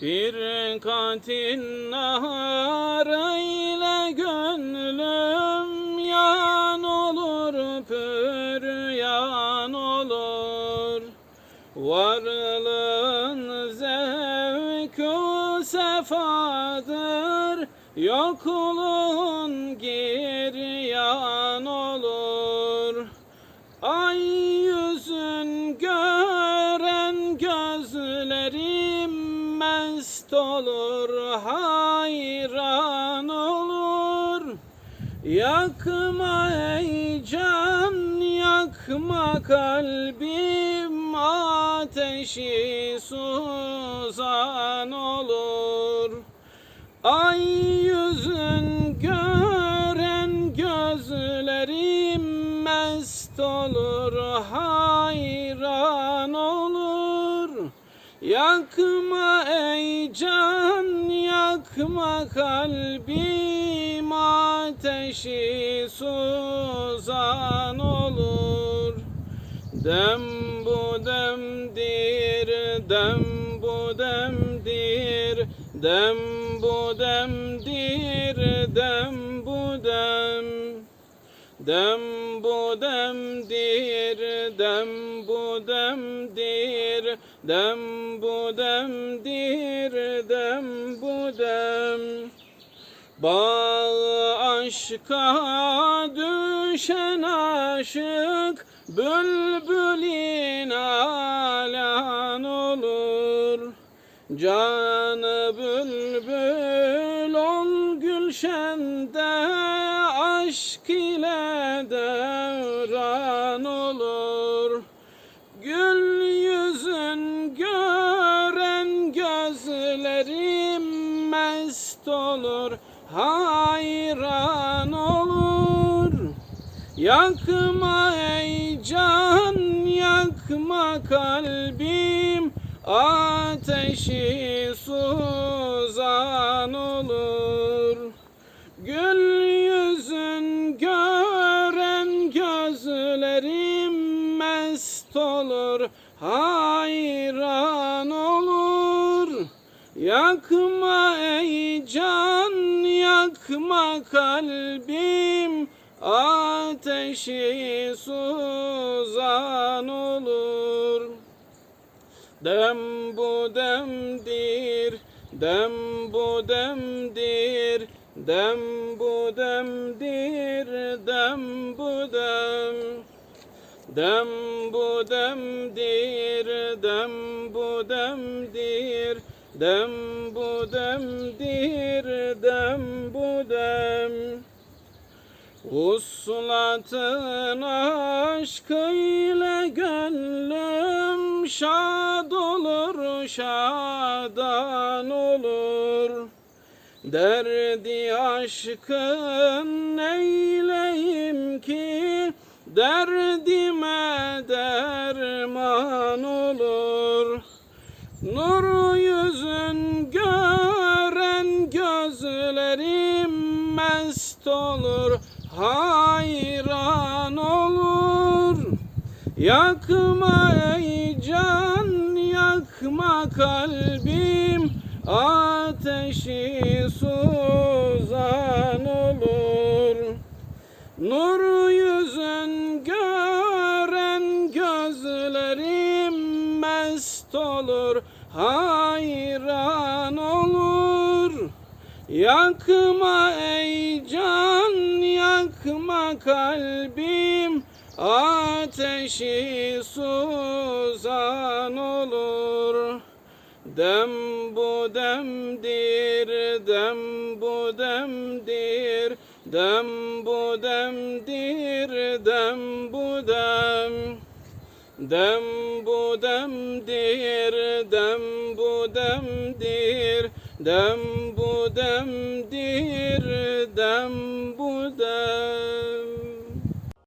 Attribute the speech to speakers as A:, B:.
A: Firkatin naharıyla gönlüm yan olur püryan olur. Varlığın zevku sefadır Yokluğun giryan olur mest olur hayran olur. Yakma ey can yakma kalbim ateşi suzan olur. Ay yüzün gören gözlerim mest olur hayran Yakma ey can yakma kalbim ateşi suzan olur Dem bu demdir, dem bu demdir, dem bu demdir, dem bu dem. Dem bu demdir, dem bu demdir, dem bu demdir, dem bu dem. Bağ aşka düşen aşık Bülbülin alan olur Canı bülbül ol gülşende Aşk ile devran mest olur hayran olur. Yakma ey can yakma kalbim. Ateşi suzan olur. Gül yüzün gören gözlerim mest olur. Hayran olur. Yakma can yakma kalbim ateşi suzan olur Dem bu demdir, dem bu demdir, dem bu demdir, dem bu dem. Dem bu demdir, dem bu demdir, dem bu demdir, dem bu dem. Uslatın aşkıyla gönlüm şad olur, şadan olur. Derdi aşkın neyleyim ki derdime derman olur. Nur Yakma ey can, yakma kalbim, ateşi suzan olur. Nur yüzün gören gözlerim mest olur, hayran olur. Yakma ey can, yakma kalbim, ateşi suzan olur. Dem bu demdir, dem bu demdir, dem bu demdir, dem bu dem. Dem bu demdir, dem bu demdir, dem bu demdir, dem bu dem.